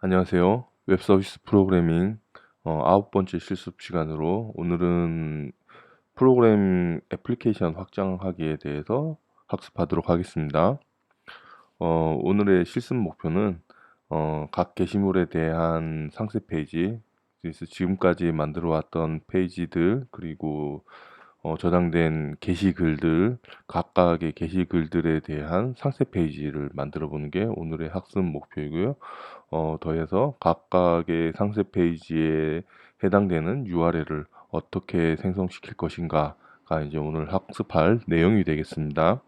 안녕하세요. 웹 서비스 프로그래밍 어, 아홉 번째 실습 시간으로 오늘은 프로그램 애플리케이션 확장하기에 대해서 학습하도록 하겠습니다. 어, 오늘의 실습 목표는 어, 각 게시물에 대한 상세 페이지, 지금까지 만들어 왔던 페이지들 그리고 어, 저장된 게시글들 각각의 게시글들에 대한 상세 페이지를 만들어 보는 게 오늘의 학습 목표이고요. 어, 더해서 각각의 상세 페이지에 해당되는 URL을 어떻게 생성시킬 것인가가 이제 오늘 학습할 내용이 되겠습니다.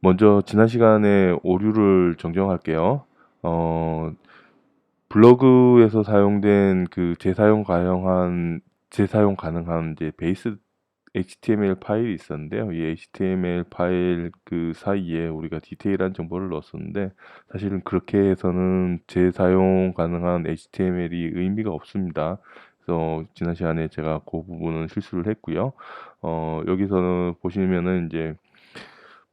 먼저 지난 시간에 오류를 정정할게요. 어, 블로그에서 사용된 그 재사용 가능한 재사용 가능한 이제 베이스 HTML 파일이 있었는데요. 이 HTML 파일 그 사이에 우리가 디테일한 정보를 넣었었는데 사실은 그렇게 해서는 재사용 가능한 HTML이 의미가 없습니다. 그래서 지난 시간에 제가 그 부분은 실수를 했고요. 어, 여기서는 보시면은 이제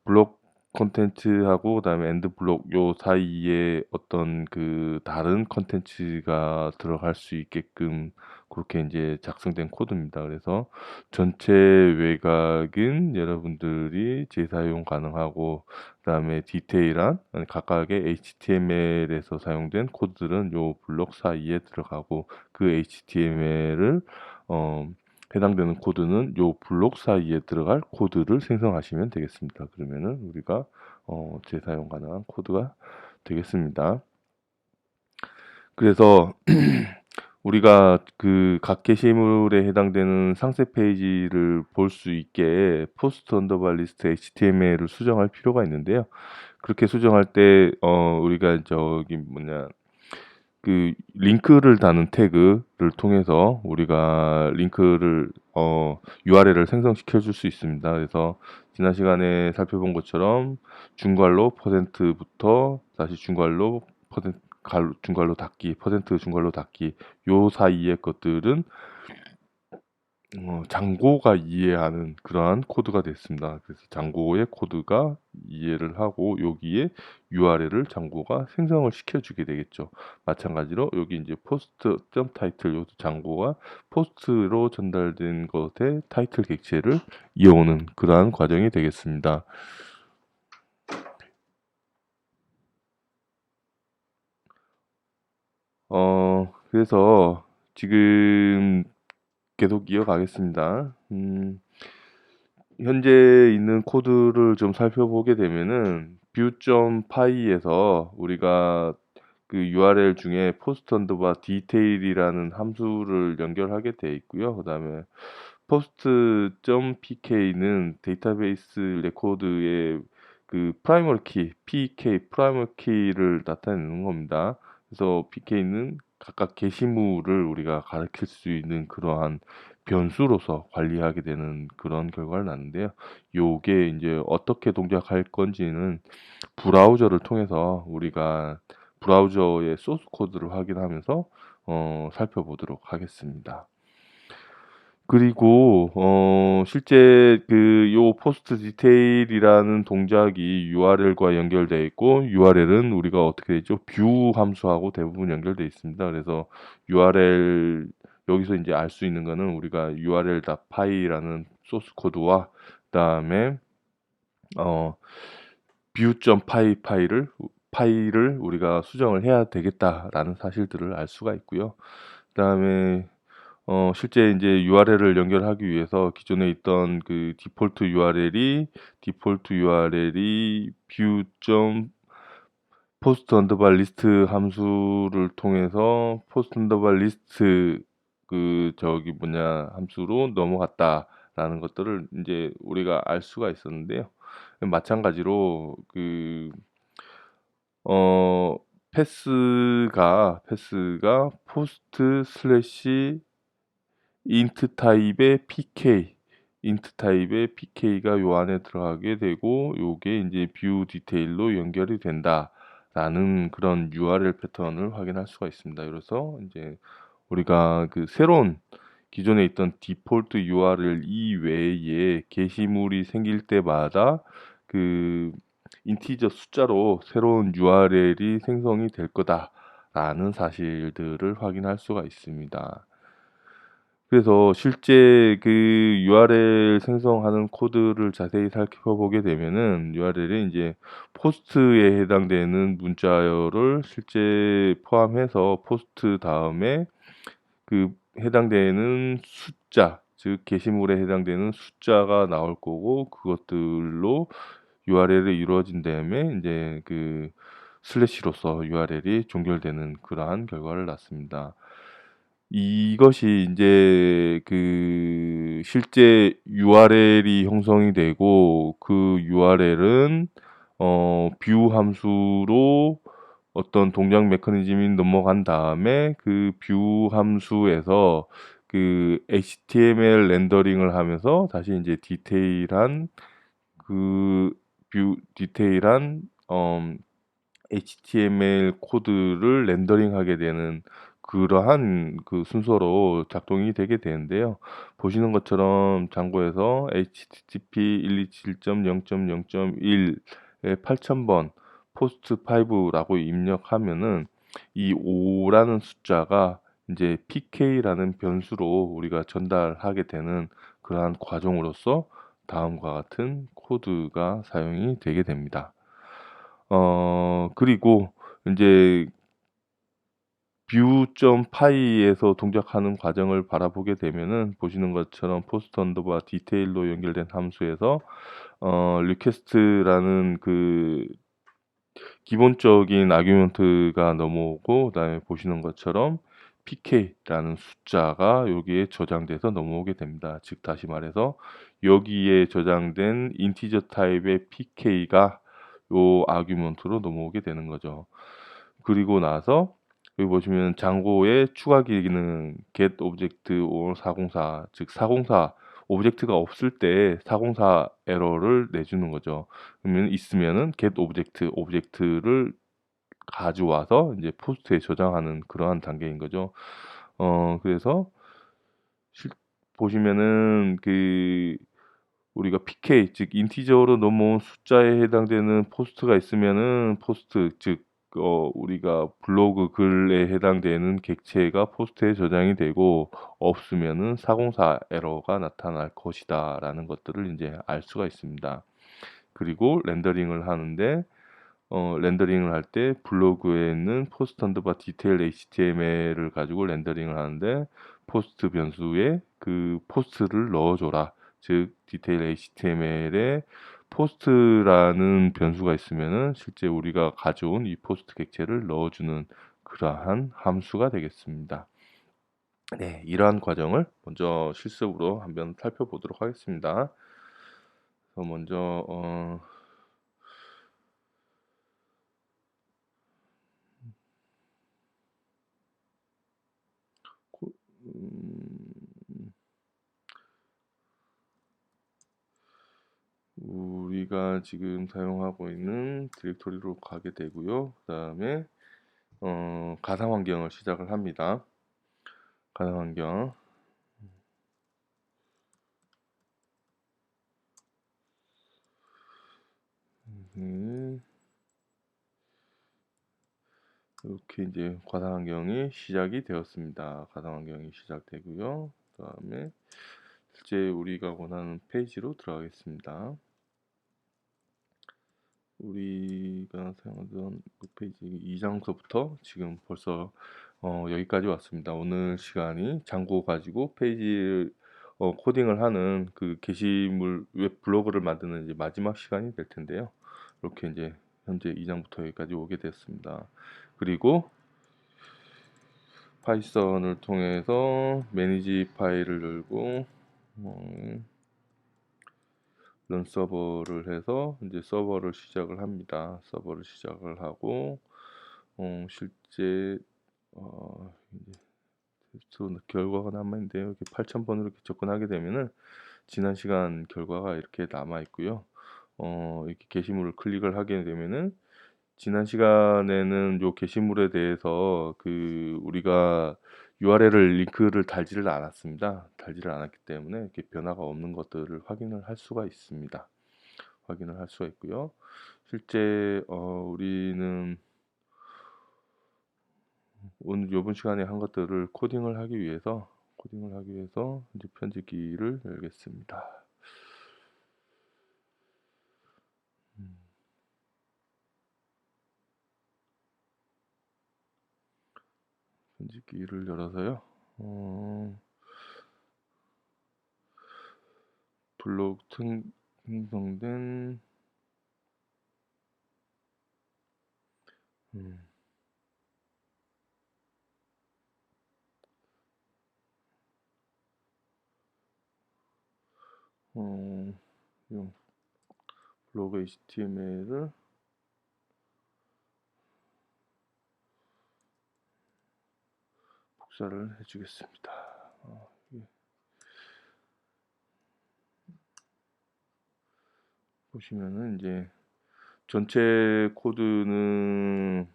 블록 콘텐츠하고 그다음에 엔드 블록 요 사이에 어떤 그 다른 콘텐츠가 들어갈 수 있게끔 그렇게 이제 작성된 코드입니다. 그래서 전체 외곽은 여러분들이 재사용 가능하고 그다음에 디테일한 각각의 HTML에서 사용된 코드들은 요 블록 사이에 들어가고 그 HTML을 어 해당되는 코드는 요 블록 사이에 들어갈 코드를 생성하시면 되겠습니다. 그러면은 우리가 어, 재사용 가능한 코드가 되겠습니다. 그래서 우리가 그 각 게시물에 해당되는 상세 페이지를 볼 수 있게 포스트 언더바 리스트 HTML을 수정할 필요가 있는데요. 그렇게 수정할 때 어, 우리가 저기 뭐냐 그 링크를 다는 태그를 통해서 우리가 링크를 어, URL을 생성시켜 줄 수 있습니다. 그래서 지난 시간에 살펴본 것처럼 중괄로 퍼센트부터 다시 중괄로 퍼센트 중괄로 닫기 퍼센트 중괄로 닫기 요 사이의 것들은 어, 장고가 이해하는 그러한 코드가 됐습니다. 그래서 장고의 코드가 이해를 하고 여기에 URL을 장고가 생성을 시켜주게 되겠죠. 마찬가지로 여기 이제 포스트 점 타이틀 요 장고가 포스트로 전달된 것의 타이틀 객체를 이어오는 그러한 과정이 되겠습니다. 어, 그래서 지금 계속 이어가겠습니다. 음, 현재 있는 코드를 좀 살펴보게 되면은 view.py에서 우리가 그 URL 중에 post underbar detail이라는 함수를 연결하게 되어 있고요. 그 다음에 post.pk는 데이터베이스 레코드의 그 프라이머리 키, pk 프라이머리 키를 나타내는 겁니다. 그래서 pk는 각각 게시물을 우리가 가르칠 수 있는 그러한 변수로서 관리하게 되는 그런 결과를 낳는데요. 요게 이제 어떻게 동작할 건지는 브라우저를 통해서 우리가 브라우저의 소스 코드를 확인하면서 어, 살펴보도록 하겠습니다. 그리고 어 실제 그 요 포스트 디테일이라는 동작이 URL과 연결되어 있고 URL은 우리가 어떻게 되죠? 뷰 함수하고 대부분 연결되어 있습니다. 그래서 URL 여기서 이제 알 수 있는 거는 우리가 url.py라는 소스 코드와 그다음에 어 view.py 파일을 파일을 우리가 수정을 해야 되겠다라는 사실들을 알 수가 있고요. 그다음에 어, 실제 이제 URL을 연결하기 위해서 기존에 있던 그 디폴트 URL이 디폴트 URL이 view. post underbar list 함수를 통해서 post underbar list 그 저기 뭐냐 함수로 넘어갔다라는 것들을 이제 우리가 알 수가 있었는데요. 마찬가지로 그 어, 패스가 패스가 포스트 슬래시 인트 타입의 pk 인트 타입의 pk가 요 안에 들어가게 되고 요게 이제 뷰 디테일로 연결이 된다라는 그런 URL 패턴을 확인할 수가 있습니다. 그래서 이제 우리가 그 새로운 기존에 있던 디폴트 URL 이외에 게시물이 생길 때마다 그 인티저 숫자로 새로운 URL이 생성이 될 거다 라는 사실들을 확인할 수가 있습니다. 그래서 실제 그 URL 생성하는 코드를 자세히 살펴보게 되면은 URL이 이제 포스트에 해당되는 문자열을 실제 포함해서 포스트 다음에 그 해당되는 숫자, 즉 게시물에 해당되는 숫자가 나올 거고 그것들로 URL이 이루어진 다음에 이제 그 슬래시로서 URL이 종결되는 그러한 결과를 낳습니다. 이것이 이제 그 실제 URL이 형성이 되고 그 URL은 어, 뷰 함수로 어떤 동작 메커니즘이 넘어간 다음에 그 뷰 함수에서 그 HTML 렌더링을 하면서 다시 이제 디테일한 그 뷰 디테일한 어, HTML 코드를 렌더링하게 되는 그러한 그 순서로 작동이 되게 되는데요. 보시는 것처럼 장고에서 http 127.0.0.1에 8000번 포스트 5라고 입력하면은 이 5라는 숫자가 이제 pk라는 변수로 우리가 전달하게 되는 그러한 과정으로서 다음과 같은 코드가 사용이 되게 됩니다. 어, 그리고 이제 view.py에서 동작하는 과정을 바라보게 되면은 보시는 것처럼 포스트 언더바 디테일로 연결된 함수에서 어, request라는 그 기본적인 아규먼트가 넘어오고 그다음에 보시는 것처럼 pk라는 숫자가 여기에 저장돼서 넘어오게 됩니다. 즉 다시 말해서 여기에 저장된 인티저 타입의 pk가 요 아규먼트로 넘어오게 되는 거죠. 그리고 나서 여기 보시면 장고의 추가 기능 get object or 404, 즉 404 오브젝트가 없을 때 404 에러를 내주는 거죠. 그러면 있으면은 get object 오브젝트를 가져와서 이제 포스트에 저장하는 그러한 단계인 거죠. 어 그래서 실, 보시면은 그 우리가 pk 즉 인티저로 넘어온 숫자에 해당되는 포스트가 있으면은 포스트 즉 어, 우리가 블로그 글에 해당되는 객체가 포스트에 저장이 되고 없으면은 404 에러가 나타날 것이다 라는 것들을 이제 알 수가 있습니다. 그리고 렌더링을 하는데 어, 렌더링을 할 때 블로그에 있는 포스트 언더바 디테일 HTML을 가지고 렌더링을 하는데 포스트 변수에 그 포스트를 넣어줘라. 즉 디테일 HTML에 포스트라는 변수가 있으면은 실제 우리가 가져온 이 포스트 객체를 넣어주는 그러한 함수가 되겠습니다. 네, 이러한 과정을 먼저 실습으로 한번 살펴보도록 하겠습니다. 먼저 어, 우리가 지금 사용하고 있는 디렉토리로 가게 되고요. 그 다음에 어, 가상 환경을 시작을 합니다. 가상 환경 음, 이렇게 이제 가상 환경이 시작이 되었습니다. 가상 환경이 시작되고요. 그 다음에 실제 우리가 원하는 페이지로 들어가겠습니다. 우리가 사용하던 그 페이지 2장서부터 지금 벌써 어, 여기까지 왔습니다. 오늘 시간이 장고 가지고 페이지 어, 코딩을 하는 그 게시물 웹 블로그를 만드는 이제 마지막 시간이 될 텐데요. 이렇게 이제 현재 2장부터 여기까지 오게 됐습니다. 그리고 파이썬을 통해서 매니지 파일을 열고 어, 런 서버를 해서 이제 서버를 시작을 합니다. 서버를 시작을 하고 어, 실제 어, 테스트 결과가 남아 있는데 이렇게 8,000번으로 이렇게 접근하게 되면은 지난 시간 결과가 이렇게 남아 있고요. 어, 이렇게 게시물을 클릭을 하게 되면은 지난 시간에는 요 게시물에 대해서 그 우리가 URL을 링크를 달지를 않았습니다. 달지를 않았기 때문에 이렇게 변화가 없는 것들을 확인을 할 수가 있습니다. 확인을 할 수가 있고요. 실제 어, 우리는 오늘 이번 시간에 한 것들을 코딩을 하기 위해서 코딩을 하기 위해서 이제 편집기를 열겠습니다. 편집기를 열어서요. 어, 블록 생성된 음. 어, 이 블로그 HTML을 복사를 해주겠습니다. 어, 보시면은 이제 전체 코드는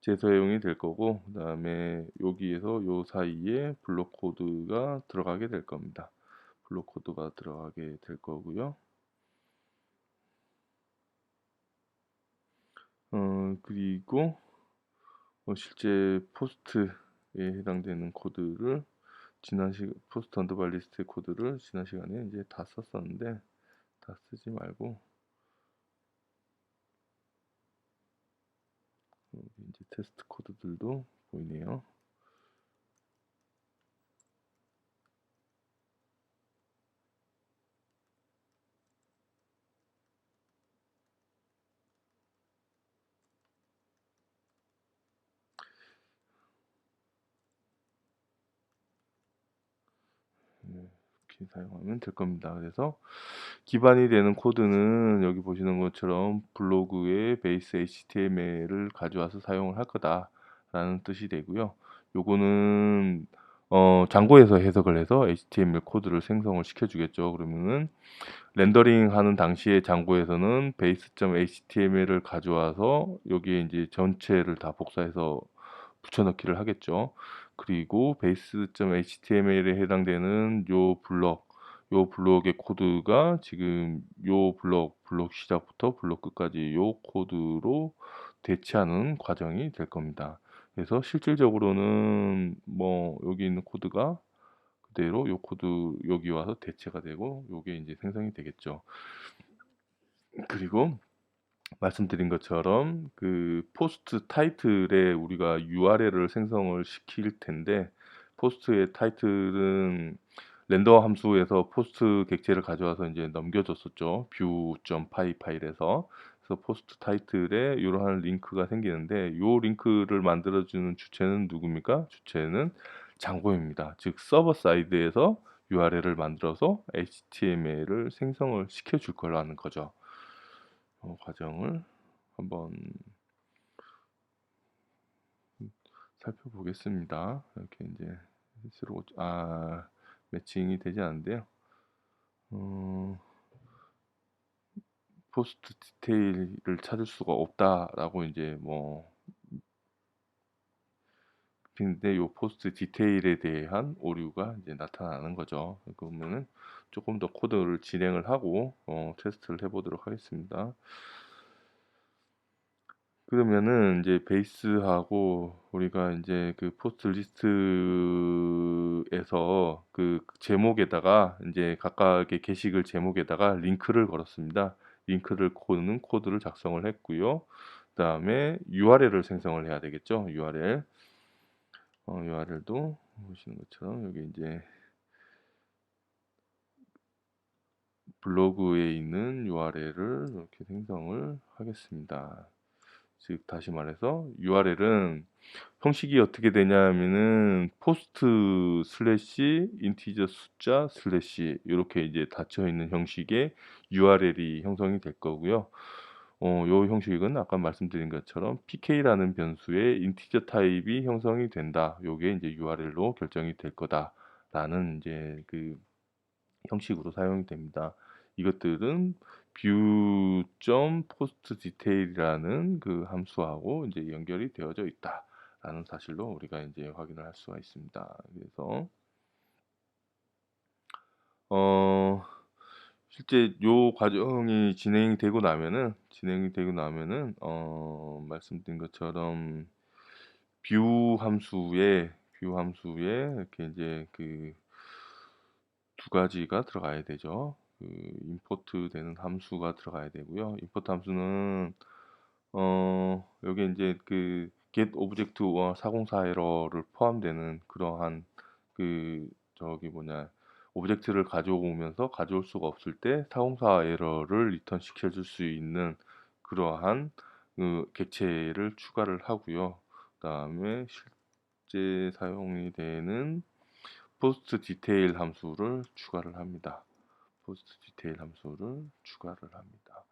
재사용이 될 거고 그 다음에 여기에서 요 사이에 블록 코드가 들어가게 될 겁니다. 블록 코드가 들어가게 될 거고요. 어, 그리고 어, 실제 포스트에 해당되는 코드를 지난 시 포스트 언더바 리스트 코드를 지난 시간에 이제 다 썼었는데 다 쓰지 말고 이제 테스트 코드들도 보이네요. 이렇게 사용하면 될 겁니다. 그래서 기반이 되는 코드는 여기 보시는 것처럼 블로그의 베이스 HTML을 가져와서 사용을 할 거다라는 뜻이 되고요. 요거는 어, 장고에서 해석을 해서 HTML 코드를 생성을 시켜주겠죠. 그러면은 렌더링 하는 당시에 장고에서는 base.html을 가져와서 여기에 이제 전체를 다 복사해서 붙여넣기를 하겠죠. 그리고 base.html에 해당되는 요 블럭, 요 블럭의 코드가 지금 요 블럭, 블럭 시작부터 블럭 끝까지 요 코드로 대체하는 과정이 될 겁니다. 그래서 실질적으로는 뭐 여기 있는 코드가 그대로 요 코드 여기 와서 대체가 되고 요게 이제 생성이 되겠죠. 그리고 말씀드린 것처럼 그 포스트 타이틀에 우리가 URL을 생성을 시킬 텐데 포스트의 타이틀은 렌더 함수에서 포스트 객체를 가져와서 이제 넘겨줬었죠. view.py 파일에서 그래서 포스트 타이틀에 이러한 링크가 생기는데 이 링크를 만들어주는 주체는 누굽니까? 주체는 장고입니다. 즉 서버 사이드에서 URL을 만들어서 HTML을 생성을 시켜줄 거라는 거죠. 어, 과정을 한번 살펴보겠습니다. 이렇게 이제 아 매칭이 되지 않는데요. 어, 포스트 디테일을 찾을 수가 없다라고 이제 뭐 근데 요 포스트 디테일에 대한 오류가 이제 나타나는 거죠. 그러면은 조금 더 코드를 진행을 하고 어, 테스트를 해보도록 하겠습니다. 그러면은 이제 베이스하고 우리가 이제 그 포스트 리스트에서 그 제목에다가 이제 각각의 게시글 제목에다가 링크를 걸었습니다. 링크를 코는 코드를 작성을 했고요. 그 다음에 URL을 생성을 해야 되겠죠. URL. 어, URL도 보시는 것처럼 여기 이제 블로그에 있는 URL을 이렇게 생성을 하겠습니다. 즉 다시 말해서 URL은 형식이 어떻게 되냐면은 포스트 슬래시 인티저 숫자 슬래시 이렇게 이제 닫혀 있는 형식의 URL이 형성이 될 거고요. 어, 요 형식은 아까 말씀드린 것처럼 pk라는 변수의 인티저 타입이 형성이 된다. 요게 이제 URL로 결정이 될 거다라는 이제 그 형식으로 사용이 됩니다. 이것들은 view.postDetail이라는 그 함수하고 이제 연결이 되어져 있다라는 사실로 우리가 이제 확인을 할 수가 있습니다. 그래서 어 실제 요 과정이 진행이 되고 나면은 진행이 되고 나면은 어 말씀드린 것처럼 뷰 함수에 뷰 함수에 이렇게 이제 그 두 가지가 들어가야 되죠. 그 임포트 되는 함수가 들어가야 되고요. 임포트 함수는 어 여기 이제 그 get object와 404 에러를 포함되는 그러한 그 저기 뭐냐 오브젝트를 가져오면서 가져올 수가 없을 때 404 에러를 리턴 시켜줄 수 있는 그러한 그 객체를 추가를 하고요. 그 다음에 실제 사용이 되는 포스트 디테일 함수를 추가를 합니다. 포스트 디테일 함수를 추가를 합니다.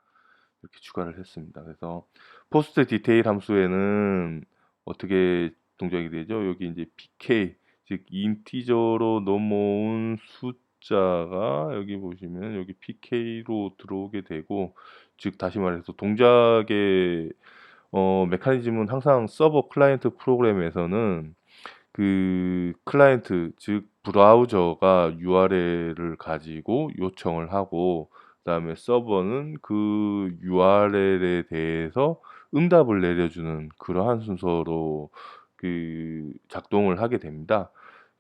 이렇게 추가를 했습니다. 그래서 포스트 디테일 함수에는 어떻게 동작이 되죠? 여기 이제 pk 즉 인티저로 넘어온 숫자가 여기 보시면 여기 pk로 들어오게 되고 즉 다시 말해서 동작의 어, 메커니즘은 항상 서버 클라이언트 프로그램에서는 그 클라이언트 즉 브라우저가 URL을 가지고 요청을 하고 그다음에 서버는 그 URL에 대해서 응답을 내려주는 그러한 순서로 그 작동을 하게 됩니다.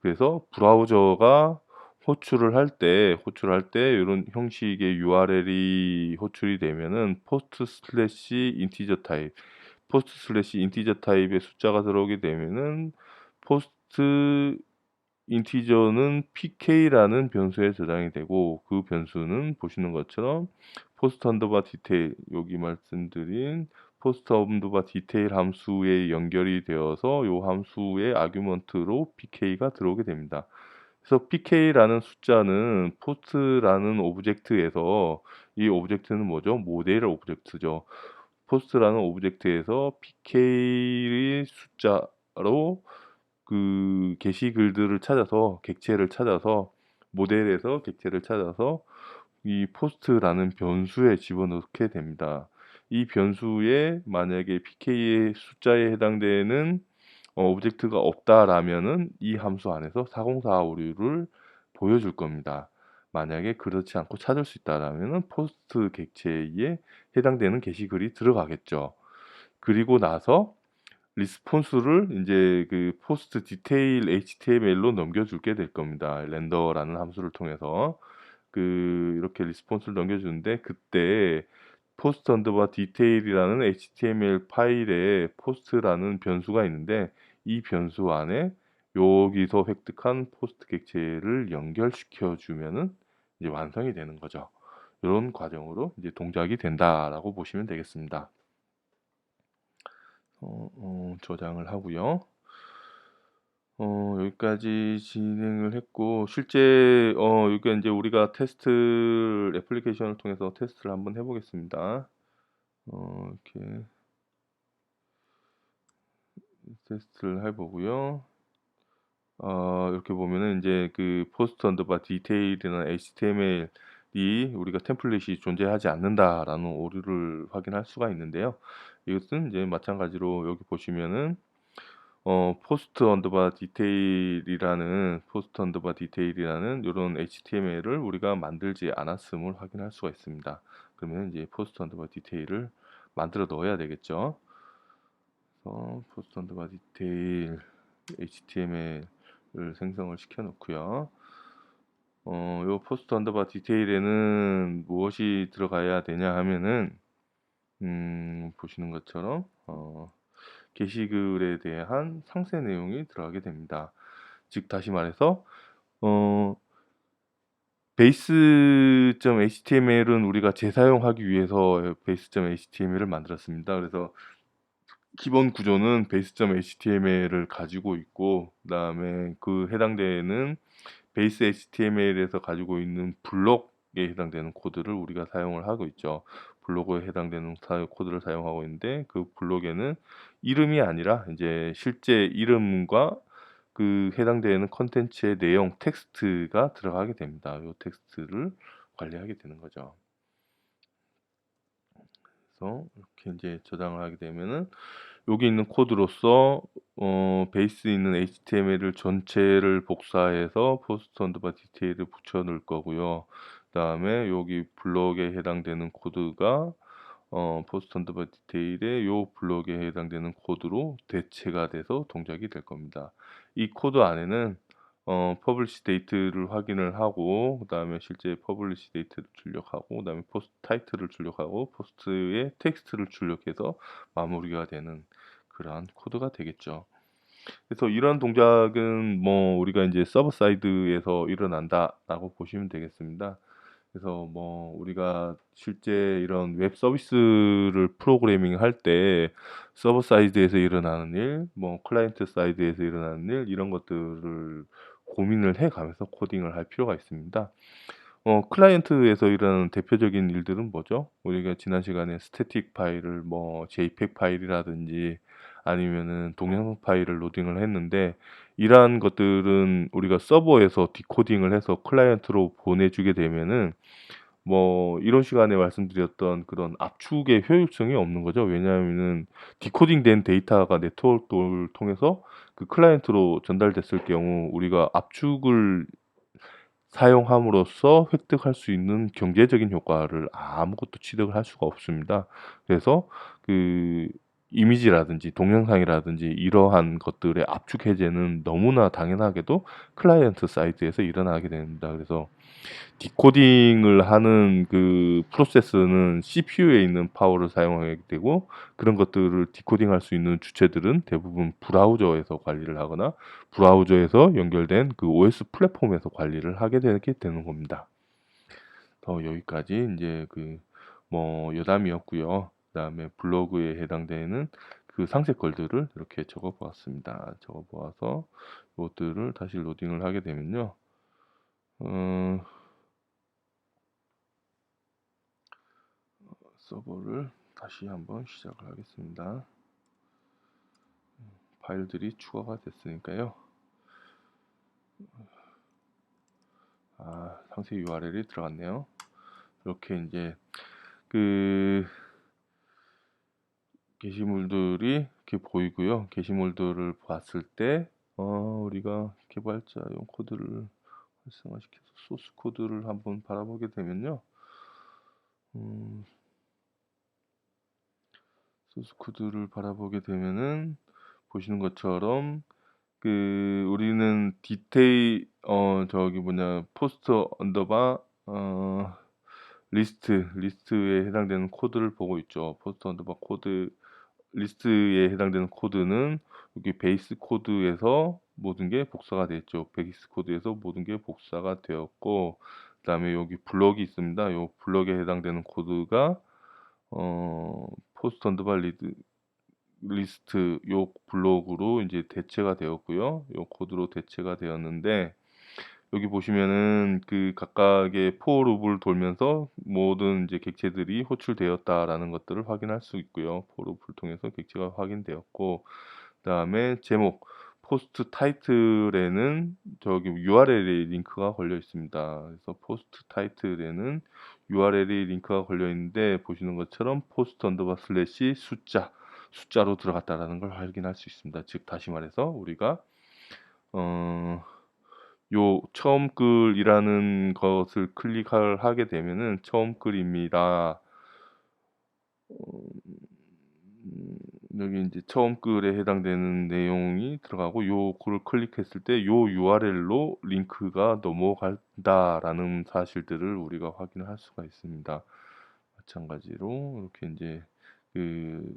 그래서 브라우저가 호출을 할 때, 호출할 때 이런 형식의 URL이 호출이 되면은 포스트 슬래시 인티저 타입, 포스트 슬래시 인티저 타입의 숫자가 들어오게 되면은 포스트 인티저는 pk라는 변수에 저장이 되고 그 변수는 보시는 것처럼 포스트 언더바 디테일 여기 말씀드린 포스트 언더바 디테일 함수에 연결이 되어서 이 함수의 아규먼트로 pk가 들어오게 됩니다. 그래서 pk라는 숫자는 포스트라는 오브젝트에서 이 오브젝트는 뭐죠? 모델 오브젝트죠. 포스트라는 오브젝트에서 pk의 숫자로 그 게시 글들을 찾아서 객체를 찾아서 모델에서 객체를 찾아서 이 포스트라는 변수에 집어넣게 됩니다. 이 변수에 만약에 pk의 숫자에 해당되는 어, 오브젝트가 없다라면은 이 함수 안에서 404 오류를 보여줄 겁니다. 만약에 그렇지 않고 찾을 수 있다라면은 포스트 객체에 해당되는 게시글이 들어가겠죠. 그리고 나서 리스폰스를 이제 그 포스트 디테일 HTML로 넘겨줄게 될 겁니다. 렌더라는 함수를 통해서 그 이렇게 리스폰스를 넘겨주는데 그때 포스트 언더바 디테일이라는 HTML 파일에 포스트라는 변수가 있는데 이 변수 안에 여기서 획득한 포스트 객체를 연결시켜 주면은 이제 완성이 되는 거죠. 이런 과정으로 이제 동작이 된다라고 보시면 되겠습니다. 어, 어, 저장을 하고요. 어, 여기까지 진행을 했고 실제 어, 여기 이제 우리가 테스트 애플리케이션을 통해서 테스트를 한번 해보겠습니다. 어, 이렇게 테스트를 해보고요. 어, 이렇게 보면은 이제 그 포스트 언더바 디테일이나 HTML 이 우리가 템플릿이 존재하지 않는다라는 오류를 확인할 수가 있는데요. 이것은 이제 마찬가지로 여기 보시면은 어, 포스트 언더바 디테일이라는 포스트 언더바 디테일이라는 이런 HTML을 우리가 만들지 않았음을 확인할 수가 있습니다. 그러면 이제 포스트 언더바 디테일을 만들어 넣어야 되겠죠. 그래서 포스트 언더바 디테일 HTML을 생성을 시켜 놓고요. 어, 요 포스트 언더바 디테일에는 무엇이 들어가야 되냐 하면은 음, 보시는 것처럼 어, 게시글에 대한 상세 내용이 들어가게 됩니다. 즉 다시 말해서 어, 베이스.html은 우리가 재사용하기 위해서 베이스.html을 만들었습니다. 그래서 기본 구조는 베이스.html을 가지고 있고 그다음에 그 해당되는 베이스 HTML에서 가지고 있는 블록에 해당되는 코드를 우리가 사용을 하고 있죠. 블로그에 해당되는 코드를 사용하고 있는데 그 블록에는 이름이 아니라 이제 실제 이름과 그 해당되는 컨텐츠의 내용 텍스트가 들어가게 됩니다. 이 텍스트를 관리하게 되는 거죠. 그래서 이렇게 이제 저장을 하게 되면은 여기 있는 코드로서 어, 베이스 있는 HTML을 전체를 복사해서 포스트 언더바 디테일을 붙여 넣을 거고요. 그 다음에 여기 블록에 해당되는 코드가 어, 포스트 언더바 디테일의 요 블록에 해당되는 코드로 대체가 돼서 동작이 될 겁니다. 이 코드 안에는 어, 퍼블리시 데이트를 확인을 하고 그 다음에 실제 퍼블리시 데이트를 출력하고 그 다음에 포스트 타이틀을 출력하고 포스트의 텍스트를 출력해서 마무리가 되는 그러한 코드가 되겠죠. 그래서 이런 동작은 뭐 우리가 이제 서버 사이드에서 일어난다라고 보시면 되겠습니다. 그래서 뭐 우리가 실제 이런 웹 서비스를 프로그래밍 할 때 서버 사이드에서 일어나는 일, 뭐 클라이언트 사이드에서 일어나는 일 이런 것들을 고민을 해 가면서 코딩을 할 필요가 있습니다. 어, 클라이언트에서 일어나는 대표적인 일들은 뭐죠? 우리가 지난 시간에 스태틱 파일을 뭐 JPEG 파일이라든지 아니면은 동영상 파일을 로딩을 했는데 이러한 것들은 우리가 서버에서 디코딩을 해서 클라이언트로 보내주게 되면은 뭐 이런 시간에 말씀드렸던 그런 압축의 효율성이 없는 거죠. 왜냐하면은 디코딩된 데이터가 네트워크를 통해서 그 클라이언트로 전달됐을 경우 우리가 압축을 사용함으로써 획득할 수 있는 경제적인 효과를 아무것도 취득을 할 수가 없습니다. 그래서 그 이미지라든지 동영상이라든지 이러한 것들의 압축 해제는 너무나 당연하게도 클라이언트 사이트에서 일어나게 됩니다. 그래서 디코딩을 하는 그 프로세스는 CPU에 있는 파워를 사용하게 되고 그런 것들을 디코딩할 수 있는 주체들은 대부분 브라우저에서 관리를 하거나 브라우저에서 연결된 그 OS 플랫폼에서 관리를 하게 되게 되는 겁니다. 더 여기까지 이제 그 뭐 여담이었고요. 그다음에 블로그에 해당되는 그 상세글들을 이렇게 적어 보았습니다. 적어 보아서 이것들을 다시 로딩을 하게 되면요. 어, 서버를 다시 한번 시작을 하겠습니다. 파일들이 추가가 됐으니까요. 아, 상세 URL이 들어갔네요. 이렇게 이제 그 게시물들이 이렇게 보이고요. 게시물들을 봤을 때 어, 우리가 개발자용 코드를 활성화시켜서 소스 코드를 한번 바라보게 되면요. 음, 소스 코드를 바라보게 되면은 보시는 것처럼 그 우리는 디테일 어 저기 뭐냐 포스트 언더바 어 리스트 리스트에 해당되는 코드를 보고 있죠. 포스트 언더바 코드 리스트에 해당되는 코드는 여기 베이스 코드에서 모든 게 복사가 됐죠. 베이스 코드에서 모든 게 복사가 되었고 그다음에 여기 블럭이 있습니다. 이 블럭에 해당되는 코드가 어 포스트 언더바 리드 리스트 요 블록으로 이제 대체가 되었고요. 요 코드로 대체가 되었는데 여기 보시면은 그 각각의 포 룹을 돌면서 모든 이제 객체들이 호출되었다라는 것들을 확인할 수 있고요. 포 룹을 통해서 객체가 확인되었고 그다음에 제목 포스트 타이틀에는 저기 URL에 링크가 걸려 있습니다. 그래서 포스트 타이틀에는 URL이 링크가 걸려 있는데 보시는 것처럼 포스트 언더바 슬래시 숫자 숫자로 들어갔다라는 걸 확인할 수 있습니다. 즉 다시 말해서 우리가 어, 요 처음 글이라는 것을 클릭을 하게 되면은 처음 글입니다. 음, 여기 이제 처음 글에 해당되는 내용이 들어가고 요 글을 클릭했을 때 요 URL로 링크가 넘어간다라는 사실들을 우리가 확인할 수가 있습니다. 마찬가지로 이렇게 이제 그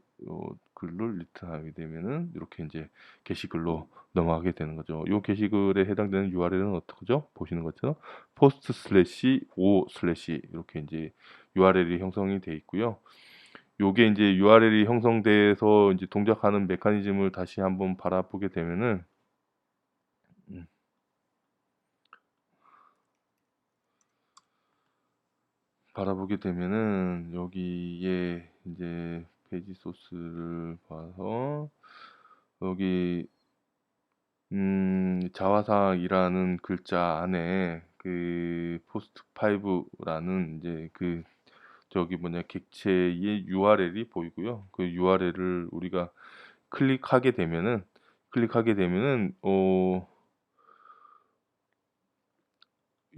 글을 리턴하게 되면은 이렇게 이제 게시글로 넘어가게 되는 거죠. 이 게시글에 해당되는 URL은 어떻게죠? 보시는 것처럼 포스트 슬래시 오 슬래시 이렇게 이제 URL이 형성이 되어 있고요. 요게 이제 URL이 형성돼서 이제 동작하는 메커니즘을 다시 한번 바라보게 되면은 음. 바라보게 되면은 여기에 이제 페이지 소스를 봐서 여기 음, 자화상이라는 글자 안에 그 포스트 5라는 이제 그 저기 뭐냐 객체의 URL이 보이고요. 그 URL을 우리가 클릭하게 되면은 클릭하게 되면은 어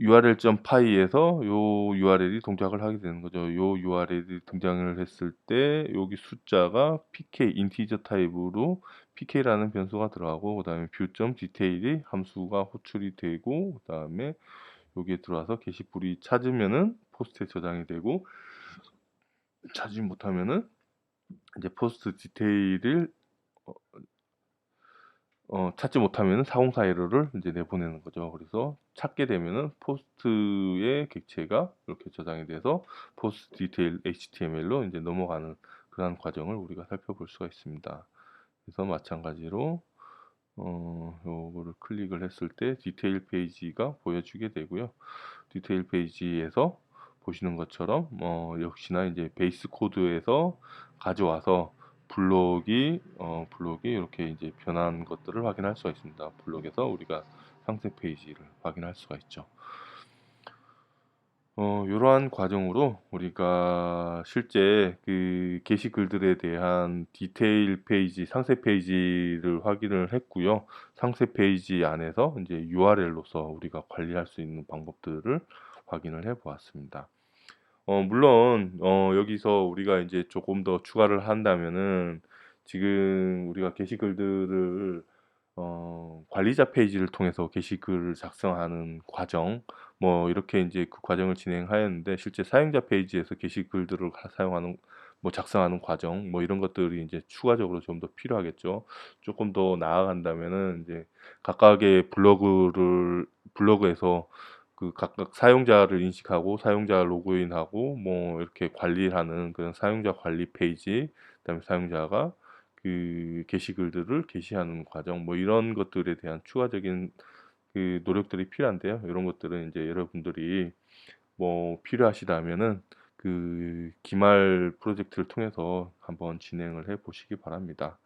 url.py에서 요 URL이 동작을 하게 되는 거죠. 요 URL이 등장을 했을 때 여기 숫자가 pk 인티저 타입으로 pk라는 변수가 들어가고 그다음에 view.detail이 함수가 호출이 되고 그다음에 여기에 들어와서 게시물이 찾으면은 포스트에 저장이 되고 찾지 못하면은 이제 포스트 디테일을 어, 어, 찾지 못하면은 404 에러를 이제 내보내는 거죠. 그래서 찾게 되면은 포스트의 객체가 이렇게 저장이 돼서 포스트 디테일 HTML로 이제 넘어가는 그러한 과정을 우리가 살펴볼 수가 있습니다. 그래서 마찬가지로 어, 요거를 클릭을 했을 때 디테일 페이지가 보여주게 되고요. 디테일 페이지에서 보시는 것처럼 어, 역시나 이제 베이스 코드에서 가져와서 블록이 어, 블록이 이렇게 이제 변한 것들을 확인할 수가 있습니다. 블록에서 우리가 상세 페이지를 확인할 수가 있죠. 어, 이러한 과정으로 우리가 실제 그 게시글들에 대한 디테일 페이지, 상세 페이지를 확인을 했고요. 상세 페이지 안에서 이제 URL로서 우리가 관리할 수 있는 방법들을 확인을 해 보았습니다. 어, 물론 어, 여기서 우리가 이제 조금 더 추가를 한다면은 지금 우리가 게시글들을 어, 관리자 페이지를 통해서 게시글을 작성하는 과정 뭐 이렇게 이제 그 과정을 진행하였는데 실제 사용자 페이지에서 게시글들을 가- 사용하는 뭐 작성하는 과정 뭐 이런 것들이 이제 추가적으로 좀 더 필요하겠죠. 조금 더 나아간다면은 이제 각각의 블로그를 블로그에서 그 각각 사용자를 인식하고 사용자 로그인하고 뭐 이렇게 관리하는 그런 사용자 관리 페이지 그다음에 사용자가 그 게시글들을 게시하는 과정 뭐 이런 것들에 대한 추가적인 그 노력들이 필요한데요. 이런 것들은 이제 여러분들이 뭐 필요하시다면은 그 기말 프로젝트를 통해서 한번 진행을 해 보시기 바랍니다.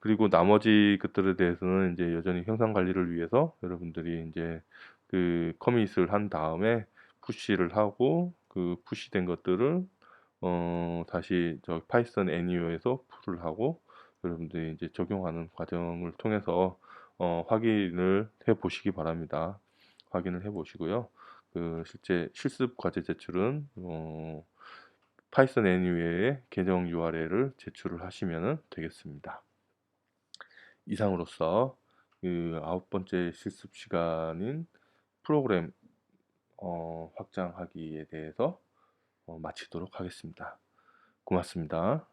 그리고 나머지 것들에 대해서는 이제 여전히 형상 관리를 위해서 여러분들이 이제 그 커밋을 한 다음에 푸시를 하고 그 푸시된 것들을 어 다시 저 파이썬 애니어에서 풀을 하고 여러분들이 이제 적용하는 과정을 통해서 어 확인을 해 보시기 바랍니다. 확인을 해 보시고요. 그 실제 실습 과제 제출은 어 파이썬 애니어에 계정 URL을 제출을 하시면 되겠습니다. 이상으로서 그 아홉 번째 실습 시간인 프로그램 어, 확장하기에 대해서 어, 마치도록 하겠습니다. 고맙습니다.